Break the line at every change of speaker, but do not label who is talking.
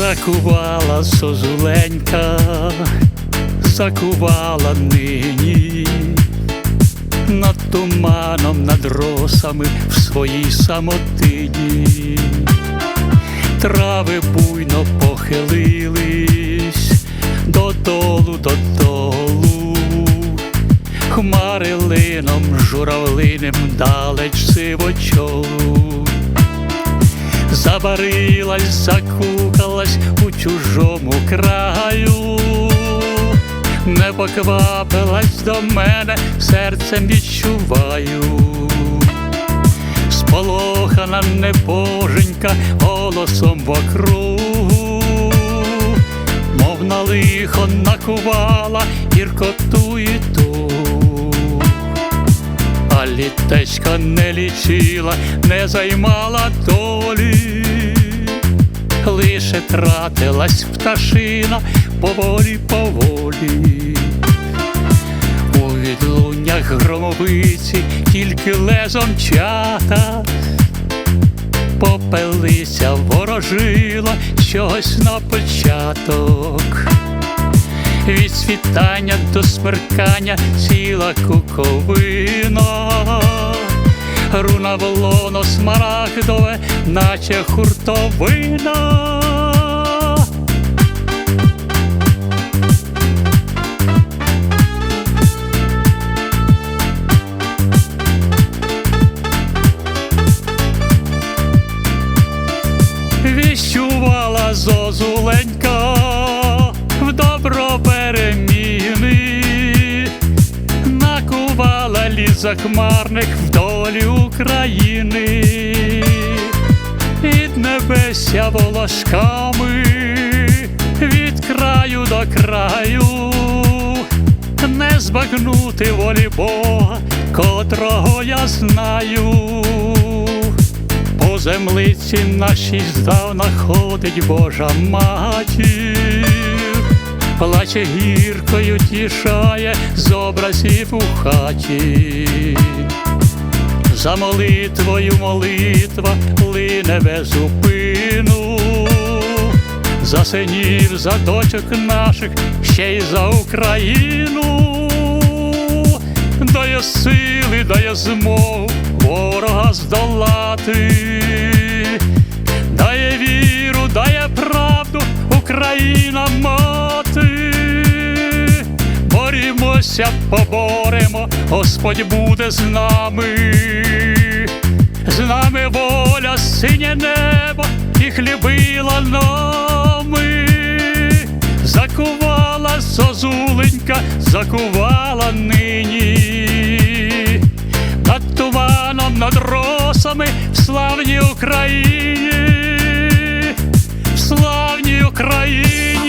Закувала созуленька, закувала нині над туманом, над росами в своїй самотині. Трави буйно похилились додолу, додолу, хмари лином журавлиним далеч сивочолу. Забарилась, закукалась у чужому краю, не поквапилась до мене, серцем відчуваю. Сполохана небоженька голосом вокругу, мов на лихо накувала гіркоту і ту. А літечка не лічила, не займала долі, лише тратилась пташина поволі, поволі. У відлуннях громовиці тільки лезом чата, попелися ворожила чогось на початок. Від світання до смеркання ціла куковина, руна волоно смарагдове, наче хуртовина. Віщувала зозуленька накувала ліс захмарних вдолі України, від небеся волошками, від краю до краю, не збагнути волі Бога, котрого я знаю. По землиці нашій здавна ходить Божа матір, плаче гіркою тішає з образів у хаті. За молитвою молитва лине без зупину, за синів, за дочок наших, ще й за Україну. Дає сили, дає змогу ворога здолати, дає віру, дає правду, Україна Борімося, поборемо, Господь буде з нами, з нами воля, синє небо і хлібила нами закувала зозуленька, закувала нині, над туманом, над росами в славній Україні, в славній Україні.